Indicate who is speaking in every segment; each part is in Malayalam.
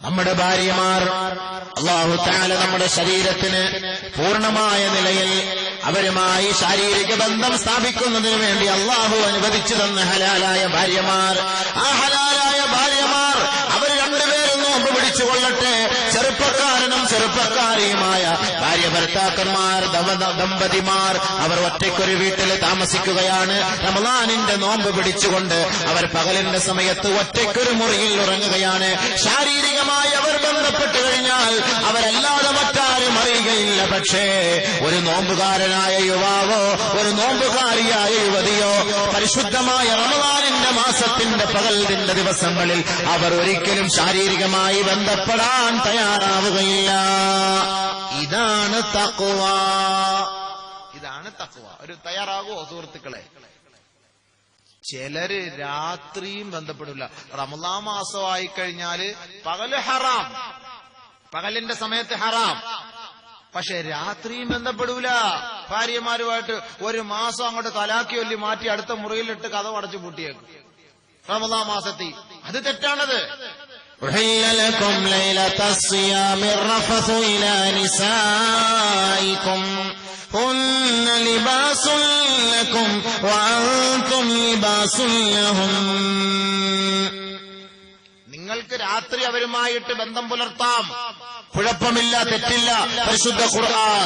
Speaker 1: നമ്മുടെ ഭാര്യമാർ അള്ളാഹു താല നമ്മുടെ ശരീരത്തിന് പൂർണമായ നിലയിൽ അവരുമായി ശാരീരിക ബന്ധം സ്ഥാപിക്കുന്നതിന് വേണ്ടി അള്ളാഹു അനുവദിച്ചു തന്ന ഹലാലായ ഭാര്യമാർ. ആ ഹലാലായ ഭാര്യമാർ അവർ രണ്ടുപേരും നോമ്പ് പിടിച്ചു കൊള്ളട്ടെ. ചെറുപ്പക്കാരനും ചെറുപ്പക്കാരിയുമായ ഭർത്താക്കന്മാർ ദമ- ദമ്പതിമാർ അവർ ഒറ്റയ്ക്കൊരു വീട്ടിൽ താമസിക്കുകയാണ്. റമദാനിന്റെ നോമ്പ് പിടിച്ചുകൊണ്ട് അവർ പകലിന്റെ സമയത്ത് ഒറ്റയ്ക്കൊരു മുറിയിൽ ഉറങ്ങുകയാണ്. ശാരീരികമായി അവർ ബന്ധപ്പെട്ടു കഴിഞ്ഞാൽ അവരല്ലാതെ മറ്റാരും അറിയുകയില്ല. പക്ഷേ ഒരു നോമ്പുകാരനായ യുവാവോ ഒരു നോമ്പുകാരിയായ യുവതിയോ പരിശുദ്ധമായ റമദാനിന്റെ മാസത്തിന്റെ പകലിന്റെ ദിവസങ്ങളിൽ അവർ ഒരിക്കലും ശാരീരികമായി ബന്ധപ്പെടാൻ തയ്യാറാവുകയില്ല. ഇതാണ് തക്കുവ ഇതാണ് തക്കുവ ഒരു തയ്യാറാകുമോ സുഹൃത്തുക്കളെ. ചിലര് രാത്രിയും ബന്ധപ്പെടില്ല. റമദാ മാസമായി കഴിഞ്ഞാൽ പകൽ ഹറാം. പകലിന്റെ സമയത്ത് ഹറാം. പക്ഷെ രാത്രിയും ബന്ധപ്പെടൂല. ഭാര്യമാരുമായിട്ട് ഒരു മാസം അങ്ങോട്ട് തലാക്കി ഒല്ലി മാറ്റി അടുത്ത മുറിയിലിട്ട് കഥ അടച്ചു പൂട്ടിയേക്കും. റമദാ മാസത്തിൽ. അത് തെറ്റാണത്.
Speaker 2: أحل لكم ليلة الصيام الرفث إلى نسائكم هن لباس لكم وأنتم لباس لهم
Speaker 1: നിങ്ങൾക്ക് രാത്രി അവരുമായിട്ട് ബന്ധം പുലർത്താം കുഴപ്പമില്ല തെറ്റില്ല പരിശുദ്ധ ഖുർആൻ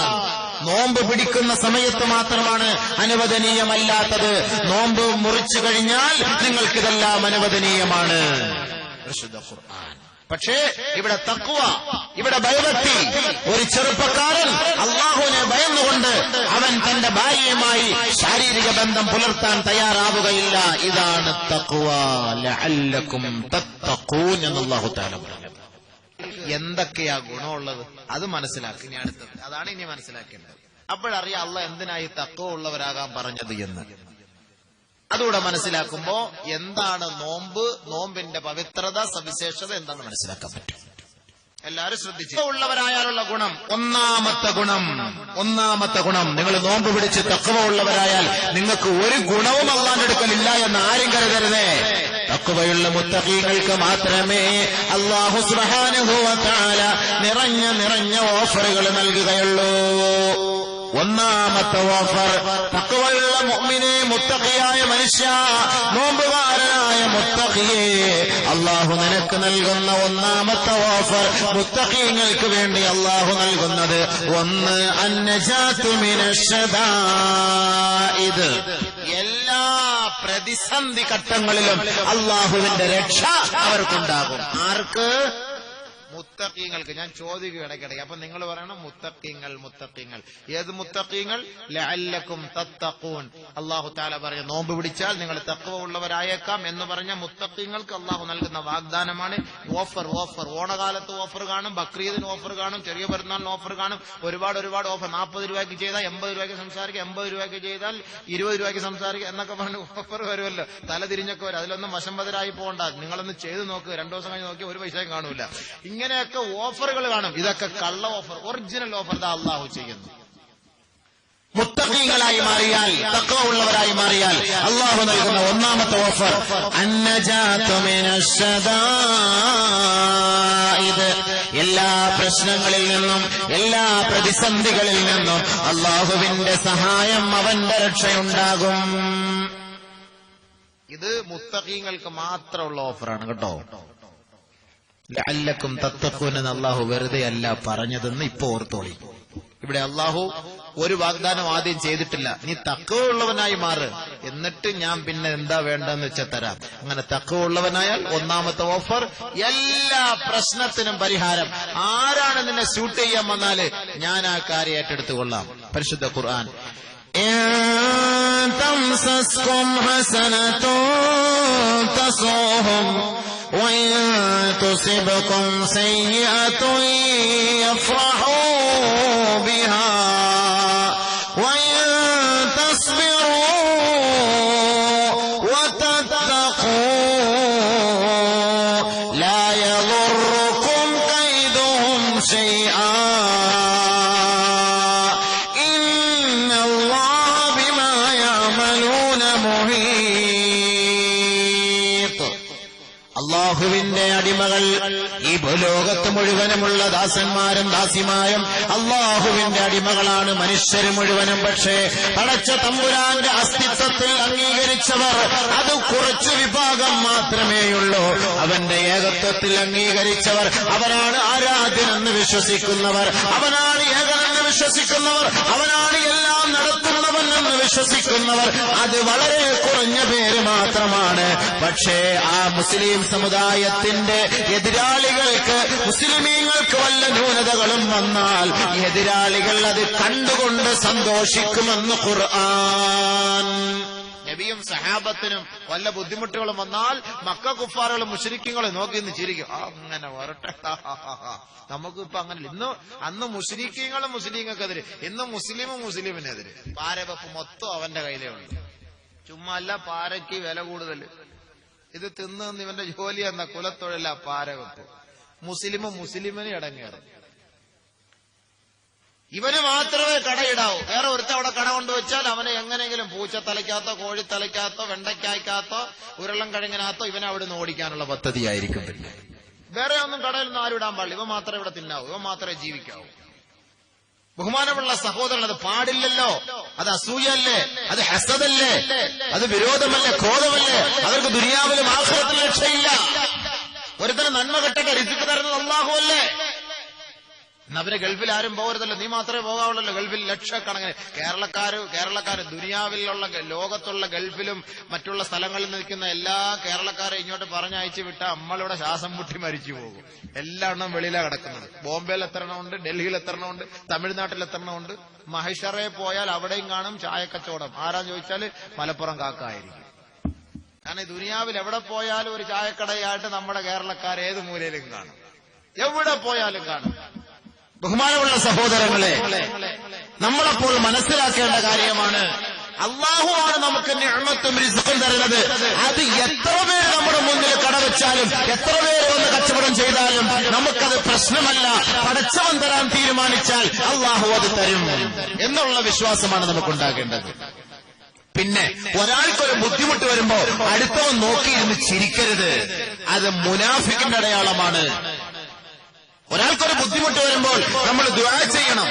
Speaker 1: നോമ്പ് പിടിക്കുന്ന സമയത്ത് മാത്രമാണ് അനുവദനീയമല്ലാത്തത് നോമ്പ് മുറിച്ചു കഴിഞ്ഞാൽ നിങ്ങൾക്കിതെല്ലാം അനുവദനീയമാണ് പരിശുദ്ധ ഖുർആൻ. പക്ഷേ ഇവിടെ തക്കുവ ഇവിടെ ഭയഭക്തി. ഒരു ചെറുപ്പക്കാരൻ അള്ളാഹുവിനെ ഭയന്നുകൊണ്ട് അവൻ തന്റെ ഭാര്യയുമായി ശാരീരിക ബന്ധം പുലർത്താൻ തയ്യാറാവുകയില്ല. ഇതാണ് തക്കുവ ലഅല്ലക്കും എന്തൊക്കെയാ ഗുണമുള്ളത്? അത് മനസ്സിലാക്കി. ഇനി അടുത്തത്. അതാണ് ഇനി മനസ്സിലാക്കേണ്ടത്. അപ്പോഴറിയാം അള്ള എന്തിനായി തക്കവ ഉള്ളവരാകാൻ പറഞ്ഞത് എന്ന്. അതുകൂടെ മനസ്സിലാക്കുമ്പോ എന്താണ് നോമ്പ് നോമ്പിന്റെ പവിത്രത സവിശേഷത എന്താണെന്ന് മനസ്സിലാക്കാൻ പറ്റും. എല്ലാരും ശ്രദ്ധിച്ചു. ഉള്ളവരായാലുള്ള ഗുണം ഒന്നാമത്തെ ഗുണം ഒന്നാമത്തെ ഗുണം. നിങ്ങൾ നോമ്പ് പിടിച്ച് തക്കവ ഉള്ളവരായാൽ നിങ്ങൾക്ക് ഒരു ഗുണവും അള്ളാന്റെ അടുക്കലില്ല എന്ന് ആരും കരുതരുതേ. തക്കവയുള്ള മുത്തഖീങ്ങൾക്ക് മാത്രമേ അള്ളാഹു സുബാനുഭവത്താല നിറഞ്ഞ നിറഞ്ഞ ഓഫറുകൾ നൽകുകയുള്ളൂ. ഒന്നാമത്തെ ഓഫർ തക്കവയുള്ള മുഅ്മിനെ മുത്തഖിയായ മനുഷ്യ നോമ്പുകാരനായ മുത്തഖിയെ അള്ളാഹു നിനക്ക് നൽകുന്ന ഒന്നാമത്തെ ഓഫർ മുത്തഖീങ്ങൾക്ക് വേണ്ടി അള്ളാഹു നൽകുന്നത്. ഒന്ന് അന്നജാത്തുമിനഷദാഇദ് എല്ലാ പ്രതിസന്ധി ഘട്ടങ്ങളിലും അള്ളാഹുവിന്റെ രക്ഷ അവർക്കുണ്ടാകും. ആർക്ക്? മുത്തക്കീങ്ങൾക്ക് ഞാൻ ചോദിക്കുക ഇടയ്ക്കിടയ്ക്ക്. അപ്പൊ നിങ്ങൾ പറയണം മുത്തക്കീങ്ങൾ മുത്തക്കീങ്ങൾ ഏത് മുത്തക്കീങ്ങൾ ലഅല്ലക്കും തത്തക്കൂൻ അള്ളാഹു താല പറയും നോമ്പ് പിടിച്ചാൽ നിങ്ങൾ തക്കവ ഉള്ളവരായേക്കാം എന്ന് പറഞ്ഞ മുത്തക്കീങ്ങൾക്ക് അള്ളാഹു നൽകുന്ന വാഗ്ദാനമാണ് ഓഫർ. ഓഫർ. ഓണകാലത്ത് ഓഫർ കാണും ബക്രീദിന് ഓഫർ കാണും ചെറിയ പെരുന്നാളിന് ഓഫർ കാണും. ഒരുപാട് ഒരുപാട് ഓഫർ. നാൽപ്പത് രൂപയ്ക്ക് ചെയ്താൽ എൺപത് രൂപയ്ക്ക് സംസാരിക്കുക എൺപത് രൂപയ്ക്ക് ചെയ്താൽ ഇരുപത് രൂപയ്ക്ക് സംസാരിക്കുക എന്നൊക്കെ പറഞ്ഞ് ഓഫർ വരുമല്ലോ. തല തിരിഞ്ഞൊക്കെ വരും. അതിലൊന്നും വശംവതരായി പോകണ്ട. നിങ്ങളൊന്ന് ചെയ്ത് നോക്ക്. രണ്ടു ദിവസം കഴിഞ്ഞ് നോക്കി ഒരു പൈസയും കാണൂല. ഇങ്ങനെയൊക്കെ ഓഫറുകൾ കാണും. ഇതൊക്കെ കള്ള ഓഫർ ഒറിജിനൽ ഓഫർ ദാ അള്ളാഹു ചെയ്യുന്നു. മുത്തഫീങ്ങളായി മാറിയാൽ തക്കവ ഉള്ളവരായി മാറിയാൽ അള്ളാഹു നൽകുന്ന ഒന്നാമത്തെ ഓഫർ ഇത് എല്ലാ പ്രശ്നങ്ങളിൽ നിന്നും എല്ലാ പ്രതിസന്ധികളിൽ നിന്നും അള്ളാഹുവിന്റെ സഹായം അവന്റെ രക്ഷയുണ്ടാകും. ഇത് മുത്തഖീങ്ങൾക്ക് മാത്രമുള്ള ഓഫറാണ് കേട്ടോ. ലഅല്ലക്കും തത്തക്കൂനെന്ന് അള്ളാഹു വെറുതെ അല്ല പറഞ്ഞതെന്ന് ഇപ്പൊ ഓർത്തോളി ഇവിടെ അള്ളാഹു ഒരു വാഗ്ദാനം ആദ്യം ചെയ്തിട്ടില്ല നീ തക്കവുള്ളവനായി മാറ് എന്നിട്ട് ഞാൻ പിന്നെ എന്താ വേണ്ടെന്ന് വെച്ചാൽ തരാം അങ്ങനെ തക്കവുള്ളവനായാൽ ഒന്നാമത്തെ ഓഫർ എല്ലാ പ്രശ്നത്തിനും പരിഹാരം ആരാണ് നിന്നെ ഷൂട്ട് ചെയ്യാൻ വന്നാല് ഞാൻ ആ കാര്യം ഏറ്റെടുത്തു കൊള്ളാം പരിശുദ്ധ ഖുർആൻ
Speaker 2: إن تمسسكم حسنة تسوهم وإن تصبكم سيئة يفرحوا بها وإن تصبروا وتتقوا لا يضركم كيدهم شيئا
Speaker 1: ലോകത്ത് മുഴുവനുമുള്ള ദാസന്മാരും ദാസിമാരും അള്ളാഹുവിന്റെ അടിമകളാണ് മനുഷ്യർ മുഴുവനും. പക്ഷേ പടച്ച തമ്പുരാന്റെ അസ്തിത്വത്തിൽ അംഗീകരിച്ചവർ അത് കുറച്ച് വിഭാഗം മാത്രമേയുള്ളൂ. അവന്റെ ഏകത്വത്തിൽ അംഗീകരിച്ചവർ അവരാണ് ആരാധ്യനെന്ന് വിശ്വസിക്കുന്നവർ. അവനാണ് ഏകനെന്ന് വിശ്വസിക്കുന്നവർ അവനാണ് എല്ലാം നടത്തുന്നവൻ എന്ന് വിശ്വസിക്കുന്നവർ അത് വളരെ കുറഞ്ഞ പേര് മാത്രമാണ്. പക്ഷേ ആ മുസ്ലിം സമുദായത്തിന്റെ എതിരാളികൾക്ക് മുസ്ലിമീങ്ങൾക്ക് വല്ല ന്യൂനതകളും വന്നാൽ എതിരാളികൾ അത് കണ്ടുകൊണ്ട് സന്തോഷിക്കുമെന്ന് ഖുർആൻ സഹാബത്തിനും വല്ല ബുദ്ധിമുട്ടുകളും വന്നാൽ മക്ക കുഫാറുകളും മുഷരിക്കുകളും നോക്കി നിന്ന് ചിരിക്കും. അങ്ങനെ വരട്ടെ. നമുക്ക് ഇപ്പൊ അങ്ങനെ ഇന്ന് അന്ന് മുസ്ലിക്കീങ്ങളും മുസ്ലിങ്ങൾക്കെതിരെ ഇന്ന് മുസ്ലിമും മുസ്ലിമിനെതിരെ പാരവെപ്പ് മൊത്തം അവന്റെ കയ്യിലേ ഉണ്ട് ചുമ്മാ അല്ല പാരയ്ക്ക് വില കൂടുതൽ. ഇത് തിന്ന് ഇവന്റെ ജോലി എന്ന കുലത്തൊഴില പാരവെപ്പ്. മുസ്ലിമും മുസ്ലിമിനെ ഇടങ്ങേറും ഇവന് മാത്രമേ കടയിടാവൂ. വേറെ ഒരുത്ത അവിടെ കട കൊണ്ടുവച്ചാൽ അവനെ എങ്ങനെയെങ്കിലും പൂച്ചത്തലയ്ക്കാത്തോ കോഴിത്തലയ്ക്കാത്തോ വെണ്ടയ്ക്കായ്ക്കാത്തോ ഉരുളം കിഴങ്ങിനകത്തോ ഇവനെ അവിടെ നിന്ന് ഓടിക്കാനുള്ള പദ്ധതിയായിരിക്കും പിന്നെ. വേറെ ഒന്നും കടയിൽ നിന്ന് ആരും ഇടാൻ പാടില്ല. ഇവ മാത്രമേ ഇവിടെ തിന്നാവൂ. ഇവ മാത്രമേ ജീവിക്കാവൂ. ബഹുമാനമുള്ള സഹോദരൻ അത് പാടില്ലല്ലോ. അത് അസൂയല്ലേ അത് ഹസതല്ലേ അത് വിരോധമല്ലേ? ക്രോധമല്ലേ? അവർക്ക് ദുനിയാവിലും ആഹ്ലത്തിൽ രക്ഷയില്ല. ഒരുത്തരം നന്മ കെട്ടൊക്കെ രിസിക്ക് തരുന്നത് അള്ളാഹുവല്ലേ എന്നാ അവർ ഗൾഫിൽ ആരും പോകരുതല്ലോ. നീ മാത്രമേ പോകാവുള്ളല്ലോ ഗൾഫിൽ ലക്ഷക്കണക്കിന്. കേരളക്കാര് കേരളക്കാര് ദുനിയാവിലുള്ള ലോകത്തുള്ള ഗൾഫിലും മറ്റുള്ള സ്ഥലങ്ങളിൽ നിൽക്കുന്ന എല്ലാ കേരളക്കാരെ ഇങ്ങോട്ട് പറഞ്ഞയച്ചു വിട്ട നമ്മളിവിടെ ശ്വാസം മുട്ടി മരിച്ചു പോകും. എല്ലാ എണ്ണം വെളിയിലാണ് കിടക്കുന്നത്. ബോംബെയിൽ എത്തണമുണ്ട് ഡൽഹിയിൽ എത്തണമുണ്ട് തമിഴ്നാട്ടിൽ എത്തണമുണ്ട് മഹിഷറെ പോയാൽ അവിടെയും കാണും ചായക്കച്ചവടം. ആരാ ചോദിച്ചാൽ മലപ്പുറം കാക്കായിരിക്കും. കാരണം ദുനിയാവിൽ എവിടെ പോയാലും ഒരു ചായക്കടയായിട്ട് നമ്മുടെ കേരളക്കാർ ഏത് മൂലയിലും കാണും. എവിടെ പോയാലും കാണും. ബഹുമാനമുള്ള സഹോദരങ്ങളെ നമ്മളപ്പോൾ മനസ്സിലാക്കേണ്ട കാര്യമാണ്. അള്ളാഹുവാണ് നമുക്ക് നിഅമത്തും റിസ്ക്കും തരുന്നത്. അത് എത്ര പേര് നമ്മുടെ മുന്നിൽ കടവെച്ചാലും എത്ര പേര് വന്ന് കച്ചവടം ചെയ്താലും നമുക്കത് പ്രശ്നമല്ല. പടച്ചവൻ തരാൻ തീരുമാനിച്ചാൽ അള്ളാഹു അത് തരും എന്നുള്ള വിശ്വാസമാണ് നമുക്കുണ്ടാകേണ്ടത്. പിന്നെ ഒരാൾക്കൊരു ബുദ്ധിമുട്ട് വരുമ്പോ അടുത്തവൻ നോക്കിയിരുന്ന് ചിരിക്കരുത്. അത് മുനാഫിക്കിന്റെ അടയാളമാണ്. ഒരാൾക്കൊരു ബുദ്ധിമുട്ട് വരുമ്പോൾ നമ്മൾ ദ്വാ ചെയ്യണം.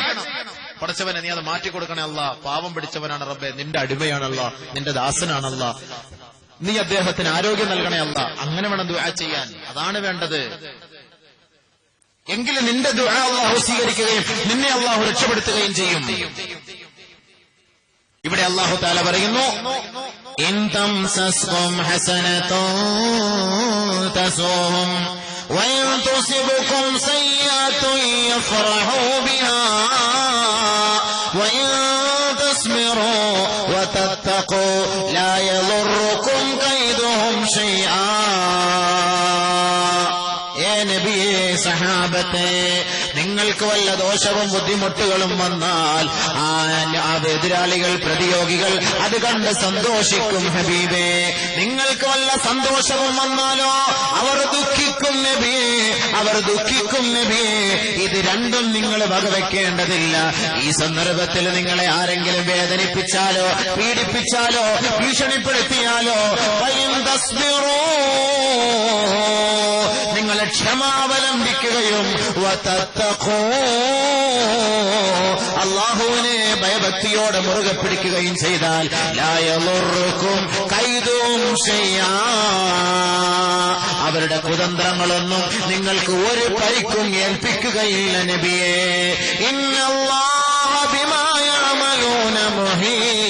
Speaker 1: പടച്ചവനെ നീ അത് മാറ്റിക്കൊടുക്കണേ അല്ല. പാവം പിടിച്ചവനാണ് റബ്ബെ. നിന്റെ അടിമയാണല്ല നിന്റെ ദാസനാണല്ല നീ അദ്ദേഹത്തിന് ആരോഗ്യം നൽകണേ അല്ല. അങ്ങനെ വേണം ദ്വാ ചെയ്യാൻ. അതാണ് വേണ്ടത്. എങ്കിലും നിന്റെ ദ്വാ അള്ളാഹു സ്വീകരിക്കുകയും നിന്നെ അള്ളാഹു രക്ഷപ്പെടുത്തുകയും ചെയ്യും. ഇവിടെ അള്ളാഹു താല പറയുന്നു ഇൻ തംസസ്കും ഹസനത്തും തസൂഹും وَإِن تُصِبْكُمْ سَيِّئَةٌ يَفْرَحُوا بِهَا. നബിയെ സഹാബത്തെ നിങ്ങൾക്ക് വല്ല ദോഷവും ബുദ്ധിമുട്ടുകളും വന്നാൽ ആ എതിരാളികൾ പ്രതിയോഗികൾ അത് കണ്ട് സന്തോഷിക്കും ഹബീബേ. നിങ്ങൾക്ക് വല്ല സന്തോഷവും വന്നാലോ അവർ ദുഃഖിക്കും നബിയെ അവർ ദുഃഖിക്കും നബിയെ. ഇത് രണ്ടും നിങ്ങൾ വകവെക്കേണ്ടതില്ല. ഈ സന്ദർഭത്തിൽ നിങ്ങളെ ആരെങ്കിലും വേദനിപ്പിച്ചാലോ പീഡിപ്പിച്ചാലോ ഭീഷണിപ്പെടുത്തിയാലോ നിങ്ങൾ ക്ഷമാവലംബിക്കുകയും അള്ളാഹുവിനെ ഭയഭക്തിയോടെ മുറുകെ പിടിക്കുകയും ചെയ്താൽ ലായലുറുക്കും കൈതും ചെയ്യാ അവരുടെ കുതന്ത്രങ്ങളൊന്നും നിങ്ങൾക്ക് ഒരു പരിക്കും ഏൽപ്പിക്കുകയില്ല നബിയേ. ഇന്നല്ലാഹ ബിമാ യഅമലൂന മുഹീത്ത്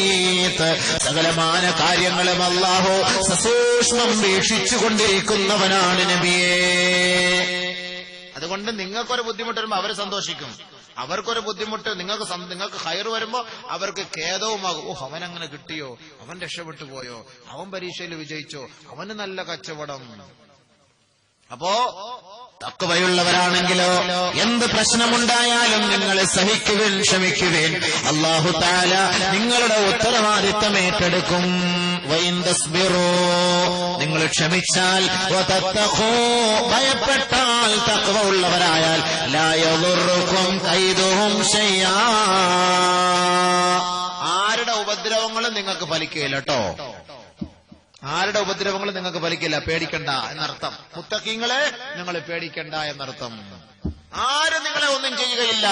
Speaker 1: സകലമാന കാര്യങ്ങളും അല്ലാഹു സസൂക്ഷ്മം വീക്ഷിച്ചുകൊണ്ടിരിക്കുന്നവനാണ് നബിയേ. അതുകൊണ്ട് നിങ്ങൾക്കൊരു ബുദ്ധിമുട്ട് വരുമ്പോൾ അവർ സന്തോഷിക്കും. അവർക്കൊരു ബുദ്ധിമുട്ട് നിങ്ങൾക്ക് നിങ്ങൾക്ക് ഹയർ വരുമ്പോൾ അവർക്ക് ഖേദവുമാകും. ഓ അവൻ അങ്ങനെ കിട്ടിയോ? അവൻ രക്ഷപ്പെട്ടു പോയോ? അവൻ പരീക്ഷയിൽ വിജയിച്ചോ? അവന് നല്ല കച്ചവടം. അപ്പോ തക്കവയുള്ളവരാണെങ്കിലോ എന്ത് പ്രശ്നമുണ്ടായാലും നിങ്ങൾ സഹിക്കുവിൻ ക്ഷമിക്കുവിൻ. അള്ളാഹു താല നിങ്ങളുടെ ഉത്തരവാദിത്തം ഏറ്റെടുക്കും. നിങ്ങൾ ക്ഷമിച്ചാൽ ഭയപ്പെട്ടാൽ തക്കവ ഉള്ളവരായാൽ ലായതുറുക്കും കൈതും ചെയ്യാ ആരുടെ ഉപദ്രവങ്ങളും നിങ്ങൾക്ക് ഫലിക്കുകയില്ല കേട്ടോ. ആരുടെ ഉപദ്രവങ്ങളും നിങ്ങൾക്ക് ഫലിക്കില്ല. പേടിക്കണ്ട എന്നർത്ഥം. മുത്തക്കിങ്ങളെ നിങ്ങൾ പേടിക്കണ്ട എന്നർത്ഥം. ആരും നിങ്ങളെ ഒന്നും ചെയ്യുകയില്ല.